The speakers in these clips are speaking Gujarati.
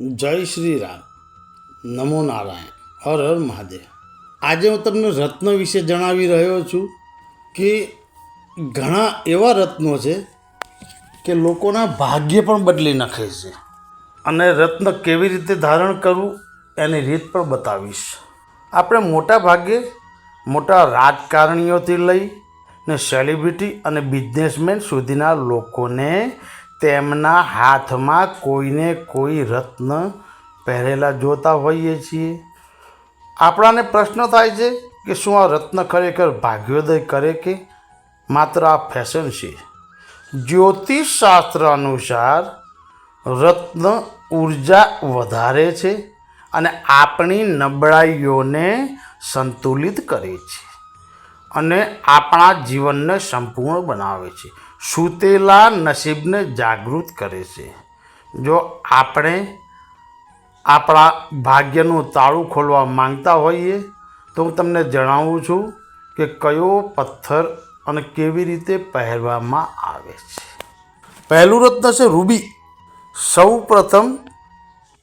જય શ્રી રામ. નમો નારાયણ. હર હર મહાદેવ. આજે હું તમને રત્ન વિશે જણાવી રહ્યો છું કે ઘણા એવા રત્નો છે કે લોકોના ભાગ્ય પણ બદલી નાખે છે અને રત્ન કેવી રીતે ધારણ કરવું એની રીત પણ બતાવીશ. આપણે મોટા ભાગે મોટા રાજકારણીઓથી લઈ ને સેલિબ્રિટી અને બિઝનેસમેન સુધીના લોકોને તેમના હાથમાં કોઈને કોઈ રત્ન પહેરેલા જોતા હોઈએ છીએ. આપણાને પ્રશ્ન થાય છે કે શું આ રત્ન ખરેખર ભાગ્યોદય કરે કે માત્ર આ ફેશન છે? જ્યોતિષ શાસ્ત્ર અનુસાર રત્ન ઊર્જા વધારે છે અને આપણી નબળાઈઓને સંતુલિત કરે છે. અને આપણા જીવનને સંપૂર્ણ બનાવે છે. સૂતેલા નસીબને જાગૃત કરે છે. જો આપણે આપણા ભાગ્યનું તાળું ખોલવા માંગતા હોઈએ, તો હું તમને જણાવું છું કે કયો પથ્થર અને કેવી રીતે પહેરવામાં આવે છે. પહેલું રત્ન છે રૂબી. સૌ પ્રથમ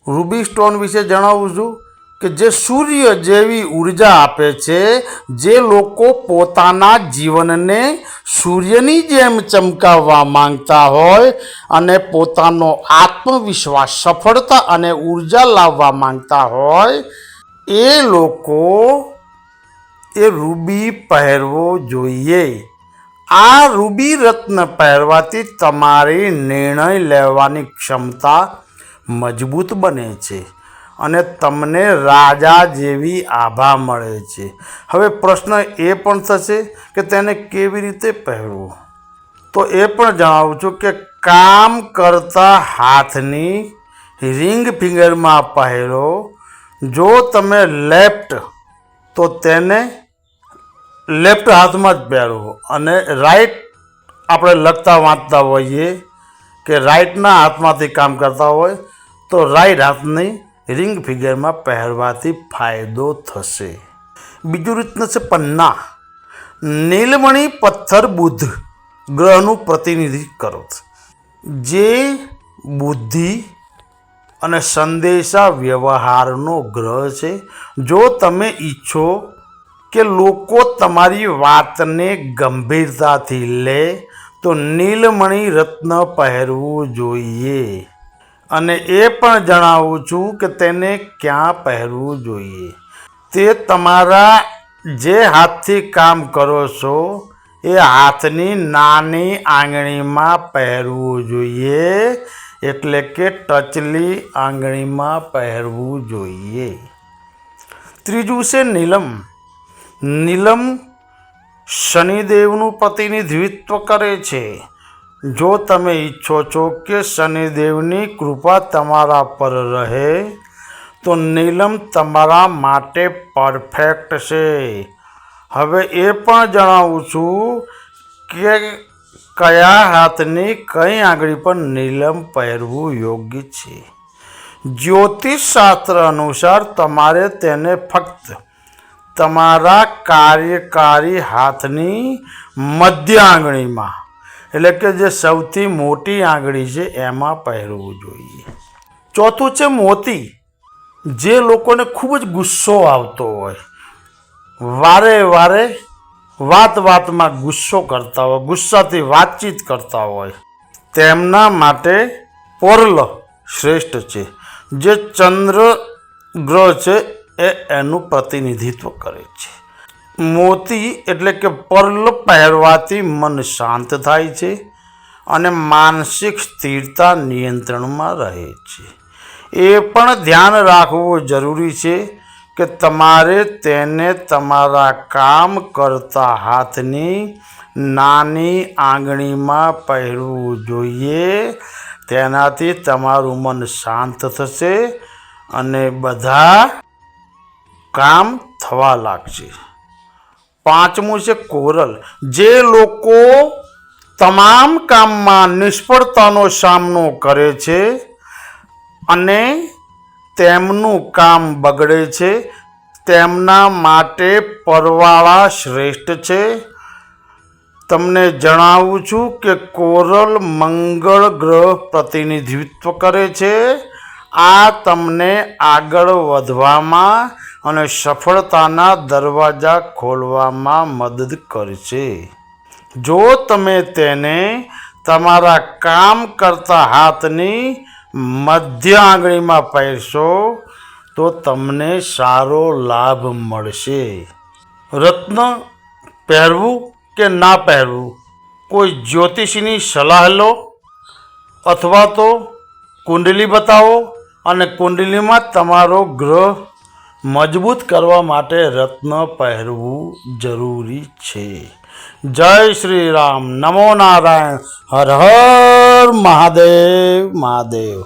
રૂબી સ્ટોન વિશે જણાવું છું. કે જે સૂર્ય જેવી ઊર્જા આપે છે, જે લોકો પોતાના જીવનને સૂર્યની જેમ ચમકાવવા માંગતા હોય અને પોતાનો આત્મવિશ્વાસ, સફળતા અને ઊર્જા લાવવા માંગતા હોય, એ લોકો એ રૂબી પહેરવો જોઈએ. આ રૂબી રત્ન પહેરવાથી તમારી નિર્ણય લેવાની ક્ષમતા મજબૂત બને છે. અને તમને રાજા જેવી આભા મળે છે. હવે પ્રશ્ન એ પણ થશે કે તેને કેવી રીતે પહેરવું? તો એ પણ જણાવું છું કે કામ કરતા હાથની રિંગ ફિંગરમાં પહેરો. જો તમે લેફ્ટ, તો તેને લેફ્ટ હાથમાં જ પહેરવો અને રાઈટ આપણે લખતા વાંચતા હોઈએ કે રાઈટના હાથમાંથી કામ કરતા હોય, તો રાઈટ હાથની રિંગ ફિગરમાં પહેરવાથી ફાયદો થશે. બીજું રીતનું છે પન્ના. નીલમણી પથ્થર બુદ્ધ ગ્રહનું પ્રતિનિધિત્વ કરો જે બુદ્ધિ અને સંદેશા વ્યવહારનો ગ્રહ છે. જો તમે ઈચ્છો કે લોકો તમારી વાતને ગંભીરતાથી લે, તો નીલમણી રત્ન પહેરવું જોઈએ. અને એ પણ જણાવું છું કે તેને ક્યાં પહેરવું જોઈએ. તે તમારા જે હાથથી કામ કરો છો, એ હાથની નાની આંગળીમાં પહેરવું જોઈએ, એટલે કે ટચલી આંગળીમાં પહેરવું જોઈએ. ત્રીજું છે નીલમ. નીલમ શનિદેવનું પ્રતિનિધિત્વ કરે છે. જો તમે ઈચ્છો છો કે શનિદેવની કૃપા તમારા પર રહે, તો નીલમ તમારા માટે પરફેક્ટ છે. હવે એ પણ જણાવું છું કે કયા હાથની કઈ આંગળી પર નીલમ પહેરવું યોગ્ય છે. જ્યોતિષ શાસ્ત્ર અનુસાર તમારે તેને ફક્ત તમારા કાર્યકારી હાથની મધ્ય આંગળીમાં એટલે કે જે સૌથી મોટી આંગળી છે, એમાં પહેરવું જોઈએ. ચોથું છે મોતી. જે લોકોને ખૂબ જ ગુસ્સો આવતો હોય. વારે વારે વાત વાતમાં ગુસ્સો કરતા હોય, ગુસ્સાથી વાતચીત કરતા હોય. તેમના માટે પોરલ શ્રેષ્ઠ છે. જે ચંદ્ર ગ્રહ છે, એ એનું પ્રતિનિધિત્વ કરે છે. મોતી એટલે કે પર્લ પહેરવાથી મન શાંત થાય છે અને માનસિક સ્થિરતા નિયંત્રણમાં રહે છે. એ પણ ધ્યાન રાખવું જરૂરી છે કે તમારે તેને તમારા કામ કરતા હાથની નાની આંગળીમાં પહેરવું જોઈએ. તેનાથી તમારું મન શાંત થશે અને બધા કામ થવા લાગશે. પાંચમું છે કોરલ. જે લોકો તમામ કામમાં નિષ્ફળતાનો સામનો કરે છે અને તેમનું કામ બગડે છે, તેમના માટે પરવાળા શ્રેષ્ઠ છે. તમને જણાવું છું કે કોરલ મંગળ ગ્રહ પ્રતિનિધિત્વ કરે છે. આ તમને આગળ વધવામાં અને સફળતાના દરવાજા ખોલવામાં મદદ કરશે. જો તમે તેને તમારા કામ કરતા હાથની મધ્ય આંગળીમાં પહેરશો, તો તમને સારો લાભ મળશે. રત્ન પહેરવું કે ના પહેરવું? કોઈ જ્યોતિષીની સલાહ લો? અથવા તો કુંડલી બતાવો? અને કુંડલીમાં તમારો ગ્રહ મજબૂત કરવા માટે રત્ન પહેરવું જરૂરી છે. જય શ્રી રામ નમો નારાયણ. હર હર મહાદેવ મહાદેવ.